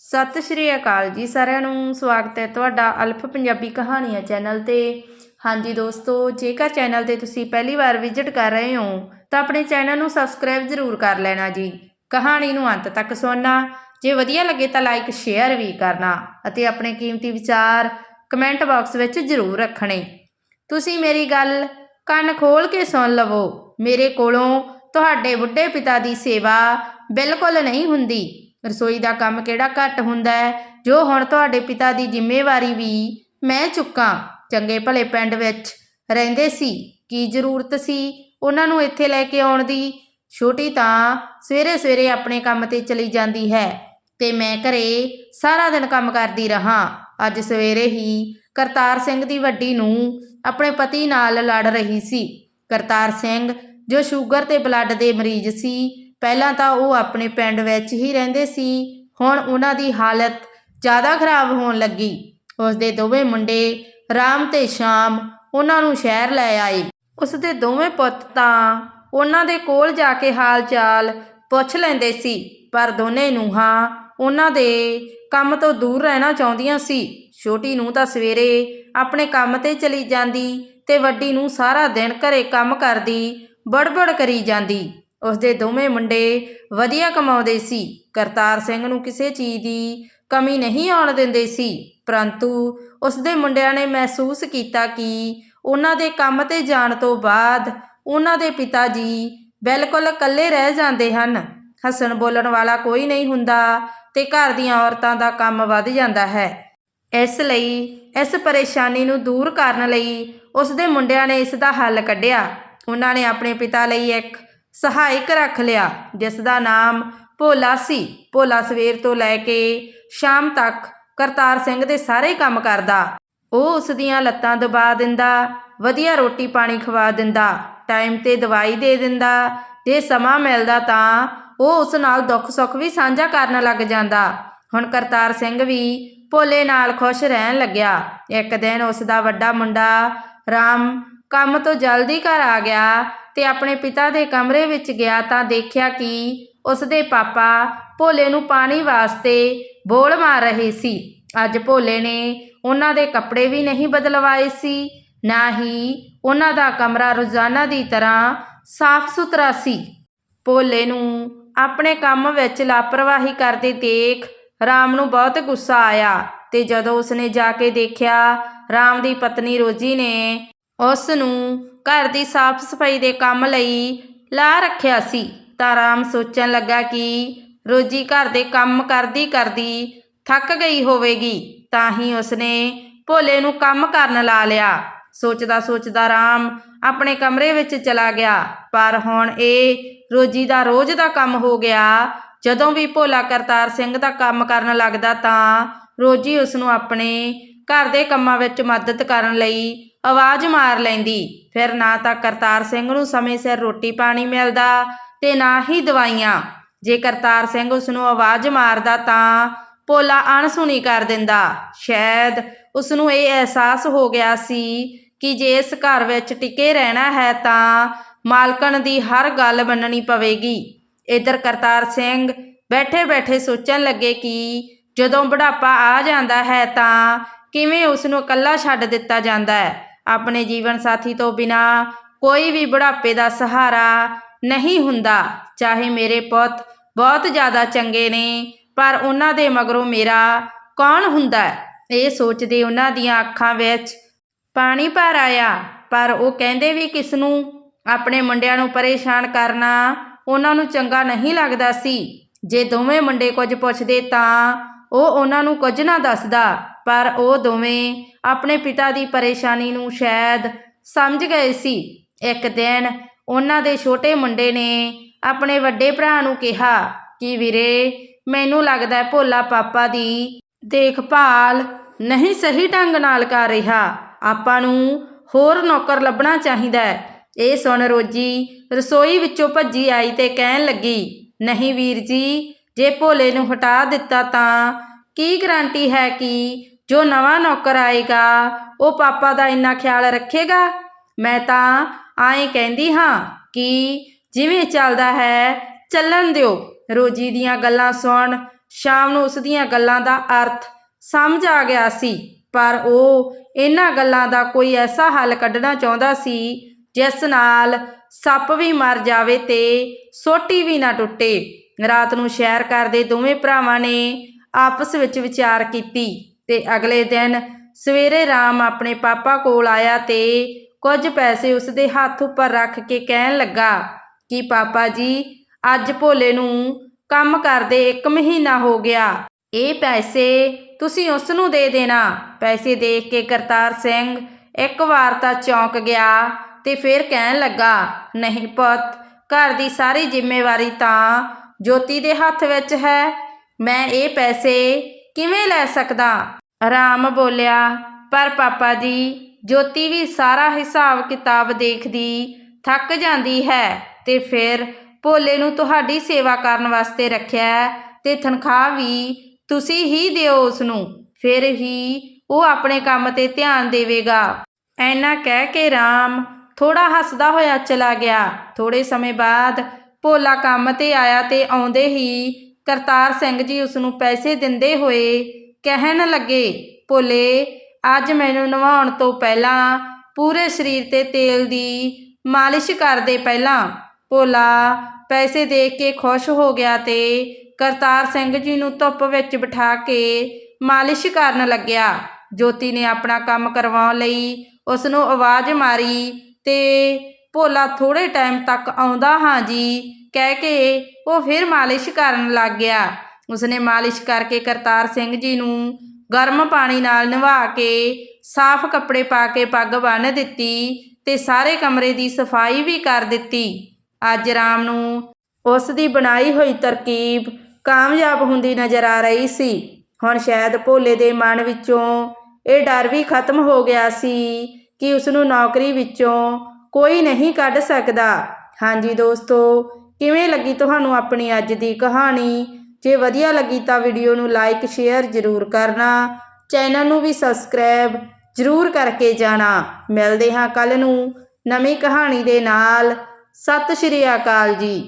ਸਤਿ ਸ਼੍ਰੀ ਅਕਾਲ ਜੀ ਸਾਰਿਆਂ ਨੂੰ, ਸਵਾਗਤ ਹੈ ਤੁਹਾਡਾ ਅਲਫ ਪੰਜਾਬੀ ਕਹਾਣੀਆਂ ਚੈਨਲ ਤੇ। ਹਾਂਜੀ ਦੋਸਤੋ, ਜੇਕਰ ਚੈਨਲ ਤੇ ਤੁਸੀਂ ਪਹਿਲੀ ਵਾਰ ਵਿਜ਼ਿਟ ਕਰ ਰਹੇ ਹੋ, ਤਾਂ ਆਪਣੇ ਚੈਨਲ ਨੂੰ ਸਬਸਕ੍ਰਾਈਬ ਜ਼ਰੂਰ ਕਰ ਲੈਣਾ ਜੀ। ਕਹਾਣੀ ਨੂੰ ਅੰਤ ਤੱਕ ਸੁਣਨਾ, ਜੇ ਵਧੀਆ ਲੱਗੇ ਤਾਂ ਲਾਈਕ ਸ਼ੇਅਰ ਵੀ ਕਰਨਾ ਅਤੇ ਆਪਣੇ ਕੀਮਤੀ ਵਿਚਾਰ ਕਮੈਂਟ ਬਾਕਸ ਵਿੱਚ ਜ਼ਰੂਰ ਰੱਖਣੇ। ਤੁਸੀਂ ਮੇਰੀ ਗੱਲ ਕੰਨ ਖੋਲ ਕੇ ਸੁਣ ਲਵੋ। ਮੇਰੇ ਕੋਲੋਂ ਤੁਹਾਡੇ ਬੁੱਢੇ ਪਿਤਾ ਦੀ ਸੇਵਾ ਬਿਲਕੁਲ ਨਹੀਂ ਹੁੰਦੀ। ਰਸੋਈ ਦਾ ਕੰਮ ਕਿਹੜਾ ਘੱਟ ਹੁੰਦਾ ਹੈ? ਜੋ ਹੁਣ ਤੁਹਾਡੇ ਪਿਤਾ ਦੀ ਜ਼ਿੰਮੇਵਾਰੀ ਵੀ ਮੈਂ ਚੁੱਕਾਂ। ਚੰਗੇ ਭਲੇ ਪਿੰਡ ਵਿੱਚ ਰਹਿੰਦੇ ਸੀ, ਕੀ ਜ਼ਰੂਰਤ ਸੀ ਉਹਨਾਂ ਨੂੰ ਇੱਥੇ ਲੈ ਕੇ ਆਉਣ ਦੀ? ਛੋਟੀ ਤਾਂ ਸਵੇਰੇ ਸਵੇਰੇ ਆਪਣੇ ਕੰਮ ਤੇ ਚਲੀ ਜਾਂਦੀ ਹੈ ਤੇ ਮੈਂ ਘਰੇ ਸਾਰਾ ਦਿਨ ਕੰਮ ਕਰਦੀ ਰਹਾ। ਅੱਜ ਸਵੇਰੇ ਹੀ ਕਰਤਾਰ ਸਿੰਘ ਦੀ ਵੱਡੀ ਨੂੰ ਆਪਣੇ ਪਤੀ ਨਾਲ ਲੜ ਰਹੀ ਸੀ। ਕਰਤਾਰ ਸਿੰਘ, ਜੋ ਸ਼ੂਗਰ ਤੇ ਬਲੱਡ ਦੇ ਮਰੀਜ਼ ਸੀ ਪਹਿਲਾਂ ਤਾਂ ਉਹ ਆਪਣੇ ਪਿੰਡ ਵਿੱਚ ਹੀ ਰਹਿੰਦੇ ਸੀ। ਹੁਣ ਉਹਨਾਂ ਦੀ ਹਾਲਤ ਜ਼ਿਆਦਾ ਖਰਾਬ ਹੋਣ ਲੱਗੀ। ਉਸ ਦੇ ਦੋਵੇਂ ਮੁੰਡੇ ਰਾਮ ਤੇ ਸ਼ਾਮ ਉਹਨਾਂ ਨੂੰ ਸ਼ਹਿਰ ਲੈ ਆਏ। ਉਸ ਦੇ ਦੋਵੇਂ ਪੁੱਤ ਤਾਂ ਉਹਨਾਂ ਦੇ ਕੋਲ ਜਾ ਕੇ ਹਾਲ ਚਾਲ ਪੁੱਛ ਲੈਂਦੇ ਸੀ, ਪਰ ਦੋਨੇ ਨੂੰਹਾਂ ਉਹਨਾਂ ਦੇ ਕੰਮ ਤੋਂ ਦੂਰ ਰਹਿਣਾ ਚਾਹੁੰਦੀਆਂ ਸੀ। ਛੋਟੀ ਨੂੰ ਤਾਂ ਸਵੇਰੇ ਆਪਣੇ ਕੰਮ ਤੇ ਚਲੀ ਜਾਂਦੀ ਤੇ ਵੱਡੀ ਨੂੰ ਸਾਰਾ ਦਿਨ ਘਰੇ ਕੰਮ ਕਰਦੀ, ਬੜਬੜ ਕਰੀ ਜਾਂਦੀ। ਉਸ ਦੇ ਦੋਵੇਂ ਮੁੰਡੇ ਵਧੀਆ ਕਮਾਉਂਦੇ ਸੀ। ਕਰਤਾਰ ਸਿੰਘ ਨੂੰ ਕਿਸੇ ਚੀਜ਼ ਦੀ ਕਮੀ ਨਹੀਂ ਆਉਣ ਦਿੰਦੇ ਸੀ, ਪਰੰਤੂ ਉਸ ਦੇ ਮੁੰਡਿਆਂ ਨੇ ਮਹਿਸੂਸ ਕੀਤਾ ਕਿ ਉਹਨਾਂ ਦੇ ਕੰਮ ਤੇ ਜਾਣ ਤੋਂ ਬਾਅਦ ਉਹਨਾਂ ਦੇ ਪਿਤਾ ਜੀ ਬਿਲਕੁਲ ਇਕੱਲੇ ਰਹਿ ਜਾਂਦੇ ਹਨ। ਹੱਸਣ ਬੋਲਣ ਵਾਲਾ ਕੋਈ ਨਹੀਂ ਹੁੰਦਾ ਤੇ ਘਰ ਦੀਆਂ ਔਰਤਾਂ ਦਾ ਕੰਮ ਵੱਧ ਜਾਂਦਾ ਹੈ। ਇਸ ਲਈ, ਇਸ ਪਰੇਸ਼ਾਨੀ ਨੂੰ ਦੂਰ ਕਰਨ ਲਈ ਉਸ ਦੇ ਮੁੰਡਿਆਂ ਨੇ ਇਸ ਦਾ ਹੱਲ ਕੱਢਿਆ। ਉਹਨਾਂ ਨੇ ਆਪਣੇ ਪਿਤਾ ਲਈ ਇੱਕ ਸਹਾਇਕ ਰੱਖ ਲਿਆ, ਜਿਸ ਦਾ ਨਾਮ ਭੋਲਾ ਸੀ। ਭੋਲਾ ਸਵੇਰ ਤੋਂ ਲੈ ਕੇ ਸ਼ਾਮ ਤੱਕ ਕਰਤਾਰ ਸਿੰਘ ਦੇ ਸਾਰੇ ਕੰਮ ਕਰਦਾ। ਉਹ ਉਸ ਦੀਆਂ ਲੱਤਾਂ ਦਬਾ ਦਿੰਦਾ, ਵਧੀਆ ਰੋਟੀ ਪਾਣੀ ਖਵਾ ਦਿੰਦਾ ਟਾਈਮ ਤੇ ਦਵਾਈ ਦੇ ਦਿੰਦਾ। ਜੇ ਸਮਾਂ ਮਿਲਦਾ ਤਾਂ ਉਹ ਉਸ ਨਾਲ ਦੁੱਖ ਸੁੱਖ ਵੀ ਸਾਂਝਾ ਕਰਨ ਲੱਗ ਜਾਂਦਾ। ਹੁਣ ਕਰਤਾਰ ਸਿੰਘ ਵੀ ਭੋਲੇ ਨਾਲ ਖੁਸ਼ ਰਹਿਣ ਲੱਗਿਆ। ਇੱਕ ਦਿਨ ਉਸ ਦਾ ਵੱਡਾ ਮੁੰਡਾ ਰਾਮ ਕੰਮ ਤੋਂ ਜਲਦੀ ਘਰ ਆ ਗਿਆ ਤੇ ਆਪਣੇ ਪਿਤਾ ਦੇ ਕਮਰੇ ਵਿੱਚ ਗਿਆ ਤਾਂ ਦੇਖਿਆ ਕਿ ਉਸ ਦੇ ਪਾਪਾ ਭੋਲੇ ਨੂੰ ਪਾਣੀ ਵਾਸਤੇ ਬੋਲ ਮਾਰ ਰਹੇ ਸੀ। ਅੱਜ ਭੋਲੇ ਨੇ ਉਹਨਾਂ ਦੇ ਕੱਪੜੇ ਵੀ ਨਹੀਂ ਬਦਲਵਾਏ ਸੀ, ਨਾ ਹੀ ਉਹਨਾਂ ਦਾ ਕਮਰਾ ਰੋਜ਼ਾਨਾ ਦੀ ਤਰ੍ਹਾਂ ਸਾਫ਼ ਸੁਥਰਾ ਸੀ। ਭੋਲੇ ਨੂੰ ਆਪਣੇ ਕੰਮ ਵਿੱਚ ਲਾਪਰਵਾਹੀ ਕਰਦੇ ਦੇਖ ਰਾਮ ਨੂੰ ਬਹੁਤ ਗੁੱਸਾ ਆਇਆ ਤੇ ਜਦੋਂ ਉਸਨੇ ਜਾ ਕੇ ਦੇਖਿਆ, ਰਾਮ ਦੀ ਪਤਨੀ ਰੋਜੀ ਨੇ ਉਸ ਨੂੰ ਘਰ ਦੀ ਸਾਫ਼ ਸਫ਼ਾਈ ਦੇ ਕੰਮ ਲਈ ਲਾ ਰੱਖਿਆ ਸੀ। ਤਾਂ ਰਾਮ ਸੋਚਣ ਲੱਗਾ ਕਿ ਰੋਜੀ ਘਰ ਦੇ ਕੰਮ ਕਰਦੀ ਕਰਦੀ ਥੱਕ ਗਈ ਹੋਵੇਗੀ, ਤਾਂ ਹੀ ਉਸਨੇ ਭੋਲੇ ਨੂੰ ਕੰਮ ਕਰਨ ਲਾ ਲਿਆ। ਸੋਚਦਾ ਸੋਚਦਾ ਰਾਮ ਆਪਣੇ ਕਮਰੇ ਵਿੱਚ ਚਲਾ ਗਿਆ, ਪਰ ਹੁਣ ਇਹ ਰੋਜੀ ਦਾ ਰੋਜ਼ ਦਾ ਕੰਮ ਹੋ ਗਿਆ। ਜਦੋਂ ਵੀ ਭੋਲਾ ਕਰਤਾਰ ਸਿੰਘ ਦਾ ਕੰਮ ਕਰਨ ਲੱਗਦਾ ਤਾਂ ਰੋਜੀ ਉਸ ਨੂੰ ਆਪਣੇ ਘਰ ਦੇ ਕੰਮਾਂ ਵਿੱਚ ਮਦਦ ਕਰਨ ਲਈ ਆਵਾਜ਼ ਮਾਰ ਲੈਂਦੀ। ਫਿਰ ਨਾ ਤਾਂ ਕਰਤਾਰ ਸਿੰਘ ਨੂੰ ਸਮੇਂ ਸਿਰ ਰੋਟੀ ਪਾਣੀ ਮਿਲਦਾ ਤੇ ਨਾ ਹੀ ਦਵਾਈਆਂ। ਜੇ ਕਰਤਾਰ ਸਿੰਘ ਉਸ ਨੂੰ ਆਵਾਜ਼ ਮਾਰਦਾ ਤਾਂ ਭੋਲਾ ਅਣਸੁਣੀ ਕਰ ਦਿੰਦਾ। ਸ਼ਾਇਦ ਉਸ ਨੂੰ ਇਹ ਅਹਿਸਾਸ ਹੋ ਗਿਆ ਸੀ ਕਿ ਜੇ ਇਸ ਘਰ ਵਿੱਚ ਟਿਕੇ ਰਹਿਣਾ ਹੈ ਤਾਂ ਮਾਲਕਣ ਦੀ ਹਰ ਗੱਲ ਮੰਨਣੀ ਪਵੇਗੀ। ਇਧਰ ਕਰਤਾਰ ਸਿੰਘ ਬੈਠੇ ਬੈਠੇ ਸੋਚਣ ਲੱਗੇ ਕਿ ਜਦੋਂ ਬੁਢਾਪਾ ਆ ਜਾਂਦਾ ਹੈ ਤਾਂ ਕਿਵੇਂ ਉਸ ਨੂੰ ਇਕੱਲਾ ਛੱਡ ਦਿੱਤਾ ਜਾਂਦਾ ਹੈ। ਆਪਣੇ ਜੀਵਨ ਸਾਥੀ ਤੋਂ ਬਿਨਾ ਕੋਈ ਵੀ ਬੁਢਾਪੇ ਦਾ ਸਹਾਰਾ ਨਹੀਂ ਹੁੰਦਾ। ਚਾਹੇ ਮੇਰੇ ਪੁੱਤ ਬਹੁਤ ਜ਼ਿਆਦਾ ਚੰਗੇ ਨੇ, ਪਰ ਉਹਨਾਂ ਦੇ ਮਗਰੋਂ ਮੇਰਾ ਕੌਣ ਹੁੰਦਾ ਇਹ ਸੋਚਦੇ ਉਹਨਾਂ ਦੀਆਂ ਅੱਖਾਂ ਵਿੱਚ ਪਾਣੀ ਭਰ ਆਇਆ, ਪਰ ਉਹ ਕਹਿੰਦੇ ਵੀ ਕਿਸ ਨੂੰ ਆਪਣੇ ਮੁੰਡਿਆਂ ਨੂੰ ਪਰੇਸ਼ਾਨ ਕਰਨਾ ਉਹਨਾਂ ਨੂੰ ਚੰਗਾ ਨਹੀਂ ਲੱਗਦਾ ਸੀ। ਜੇ ਦੋਵੇਂ ਮੁੰਡੇ ਕੁਝ ਪੁੱਛਦੇ ਤਾਂ ਉਹ ਉਹਨਾਂ ਨੂੰ ਕੁਝ ਨਾ ਦੱਸਦਾ। ਪਰ ਉਹ ਦੋਵੇਂ ਆਪਣੇ ਪਿਤਾ ਦੀ ਪਰੇਸ਼ਾਨੀ ਨੂੰ ਸ਼ਾਇਦ ਸਮਝ ਗਏ ਸੀ। ਇੱਕ ਦਿਨ ਉਹਨਾਂ ਦੇ ਛੋਟੇ ਮੁੰਡੇ ਨੇ ਆਪਣੇ ਵੱਡੇ ਭਰਾ ਨੂੰ ਕਿਹਾ ਕਿ ਵੀਰੇ, ਮੈਨੂੰ ਲੱਗਦਾ ਭੋਲਾ ਪਾਪਾ ਦੀ ਦੇਖਭਾਲ ਨਹੀਂ ਸਹੀ ਢੰਗ ਨਾਲ ਕਰ ਰਿਹਾ। ਆਪਾਂ ਨੂੰ ਹੋਰ ਨੌਕਰ ਲੱਭਣਾ ਚਾਹੀਦਾ ਹੈ। ਇਹ ਸੁਣ ਰੋਜੀ ਰਸੋਈ ਵਿੱਚੋਂ ਭੱਜੀ ਆਈ ਤੇ ਕਹਿਣ ਲੱਗੀ, ਨਹੀਂ ਵੀਰ ਜੀ, ਜੇ ਭੋਲੇ ਨੂੰ ਹਟਾ ਦਿੱਤਾ ਤਾਂ ਕੀ ਗਰੰਟੀ ਹੈ ਕਿ ਜੋ ਨਵਾਂ ਨੌਕਰ ਆਏਗਾ, ਉਹ ਪਾਪਾ ਦਾ ਇੰਨਾ ਖਿਆਲ ਰੱਖੇਗਾ? ਮੈਂ ਤਾਂ ਆਏ ਕਹਿੰਦੀ ਹਾਂ ਕਿ ਜਿਵੇਂ ਚੱਲਦਾ ਹੈ, ਚੱਲਣ ਦਿਓ। ਰੋਜੀ ਦੀਆਂ ਗੱਲਾਂ ਸੁਣ, ਸ਼ਾਮ ਨੂੰ ਉਸ ਦੀਆਂ ਗੱਲਾਂ ਦਾ ਅਰਥ ਸਮਝ ਆ ਗਿਆ ਸੀ, ਪਰ ਉਹ ਇਹਨਾਂ ਗੱਲਾਂ ਦਾ ਕੋਈ ਐਸਾ ਹੱਲ ਕੱਢਣਾ ਚਾਹੁੰਦਾ ਸੀ, ਜਿਸ ਨਾਲ ਸੱਪ ਵੀ ਮਰ ਜਾਵੇ ਤੇ ਸੋਟੀ ਵੀ ਨਾ ਟੁੱਟੇ। ਰਾਤ ਨੂੰ ਸ਼ੈਰ ਕਰਦੇ ਦੋਵੇਂ ਭਰਾਵਾਂ ਨੇ ਆਪਸ ਵਿੱਚ ਵਿਚਾਰ ਕੀਤੀ। ਤੇ ਅਗਲੇ ਦਿਨ ਸਵੇਰੇ ਰਾਮ ਆਪਣੇ ਪਾਪਾ ਕੋਲ ਆਇਆ ਤੇ ਕੁਝ ਪੈਸੇ ਉਸਦੇ ਹੱਥ ਉੱਪਰ ਰੱਖ ਕੇ ਕਹਿਣ ਲੱਗਾ ਕਿ ਪਾਪਾ ਜੀ, ਅੱਜ ਭੋਲੇ ਨੂੰ ਕੰਮ ਕਰਦੇ 1 ਮਹੀਨਾ ਹੋ ਗਿਆ। ਇਹ ਪੈਸੇ ਤੁਸੀਂ ਉਸ ਨੂੰ ਦੇ ਦੇਣਾ। ਪੈਸੇ ਦੇਖ ਕੇ ਕਰਤਾਰ ਸਿੰਘ ਇੱਕ ਵਾਰ ਤਾਂ ਚੌਂਕ ਗਿਆ ਤੇ ਫਿਰ ਕਹਿਣ ਲੱਗਾ, ਨਹੀਂ ਪੁੱਤ, ਘਰ ਦੀ ਸਾਰੀ ਜ਼ਿੰਮੇਵਾਰੀ ਤਾਂ ਜੋਤੀ ਦੇ ਹੱਥ ਵਿੱਚ ਹੈ। ਮੈਂ ਇਹ ਪੈਸੇ ਕਿਵੇਂ ਲੈ ਸਕਦਾ? ਰਾਮ ਬੋਲਿਆ, ਪਰ ਪਾਪਾ ਜੀ ਜੋਤੀ ਵੀ ਸਾਰਾ ਹਿਸਾਬ ਕਿਤਾਬ ਦੇਖਦੀ ਥੱਕ ਜਾਂਦੀ ਹੈ ਤੇ ਫਿਰ ਭੋਲੇ ਨੂੰ ਤੁਹਾਡੀ ਸੇਵਾ ਕਰਨ ਵਾਸਤੇ ਰੱਖਿਆ ਹੈ ਤੇ ਤਨਖਾਹ ਵੀ ਤੁਸੀਂ ਹੀ ਦਿਓ ਉਸ ਨੂੰ ਫਿਰ ਹੀ ਉਹ ਆਪਣੇ ਕੰਮ ਤੇ ਧਿਆਨ ਦੇਵੇਗਾ। ਐਨਾ ਕਹਿ ਕੇ ਰਾਮ ਥੋੜਾ ਹੱਸਦਾ ਹੋਇਆ ਚਲਾ ਗਿਆ। ਥੋੜੇ ਸਮੇਂ ਬਾਅਦ ਭੋਲਾ ਕੰਮ ਤੇ ਆਇਆ ਤੇ ਆਉਂਦੇ ਹੀ ਕਰਤਾਰ ਸਿੰਘ ਜੀ ਉਸ ਨੂੰ ਪੈਸੇ ਦਿੰਦੇ ਹੋਏ ਕਹਿਣ ਲੱਗੇ, ਭੋਲੇ, ਅੱਜ ਮੈਨੂੰ ਨਵਾਉਣ ਤੋਂ ਪਹਿਲਾਂ ਪੂਰੇ ਸਰੀਰ ਤੇ ਤੇਲ ਦੀ ਮਾਲਿਸ਼ ਕਰਦੇ ਪਹਿਲਾਂ। ਭੋਲਾ, ਪੈਸੇ ਦੇਖ ਕੇ ਖੁਸ਼ ਹੋ ਗਿਆ ਤੇ ਕਰਤਾਰ ਸਿੰਘ ਜੀ ਨੂੰ ਧੁੱਪ ਵਿੱਚ ਬਿਠਾ ਕੇ ਮਾਲਿਸ਼ ਕਰਨ ਲੱਗਿਆ। ਜੋਤੀ ਨੇ ਆਪਣਾ ਕੰਮ ਕਰਵਾਉਣ ਲਈ ਉਸ ਨੂੰ ਆਵਾਜ਼ ਮਾਰੀ ਤੇ ਭੋਲਾ ਥੋੜੇ ਟਾਈਮ ਤੱਕ ਆਉਂਦਾ, ਹਾਂ ਜੀ, ਕਹਿ ਕੇ ਉਹ ਫਿਰ ਮਾਲਿਸ਼ ਕਰਨ ਲੱਗ ਗਿਆ। ਉਸਨੇ ਮਾਲਿਸ਼ ਕਰਕੇ ਕਰਤਾਰ ਸਿੰਘ ਜੀ ਨੂੰ ਗਰਮ ਪਾਣੀ ਨਾਲ ਨਵਾ ਕੇ, ਸਾਫ਼ ਕੱਪੜੇ ਪਾ ਕੇ ਪੱਗ ਬੰਨ੍ਹ ਦਿੱਤੀ ਤੇ ਸਾਰੇ ਕਮਰੇ ਦੀ ਸਫ਼ਾਈ ਵੀ ਕਰ ਦਿੱਤੀ। ਅੱਜ ਰਾਮ ਨੂੰ ਉਸ ਦੀ ਬਣਾਈ ਹੋਈ ਤਰਕੀਬ ਕਾਮਯਾਬ ਹੁੰਦੀ ਨਜ਼ਰ ਆ ਰਹੀ ਸੀ। ਹੁਣ ਸ਼ਾਇਦ ਭੋਲੇ ਦੇ ਮਨ ਵਿੱਚੋਂ ਇਹ ਡਰ ਵੀ ਖਤਮ ਹੋ ਗਿਆ ਸੀ ਕਿ ਉਸ ਨੂੰ ਨੌਕਰੀ ਵਿੱਚੋਂ ਕੋਈ ਨਹੀਂ ਕੱਢ ਸਕਦਾ। ਹਾਂਜੀ ਦੋਸਤੋ ਕਿਵੇਂ ਲੱਗੀ ਤੁਹਾਨੂੰ ਆਪਣੀ ਅੱਜ ਦੀ ਕਹਾਣੀ? ਜੇ ਵਧੀਆ ਲੱਗੀ ਤਾਂ ਵੀਡੀਓ ਨੂੰ ਲਾਈਕ ਸ਼ੇਅਰ ਜ਼ਰੂਰ ਕਰਨਾ। ਚੈਨਲ ਨੂੰ ਵੀ ਸਬਸਕ੍ਰਾਈਬ ਜ਼ਰੂਰ ਕਰਕੇ ਜਾਣਾ। ਮਿਲਦੇ ਹਾਂ ਕੱਲ ਨੂੰ ਨਵੀਂ ਕਹਾਣੀ ਦੇ ਨਾਲ। ਸਤਿ ਸ਼੍ਰੀ ਅਕਾਲ ਜੀ।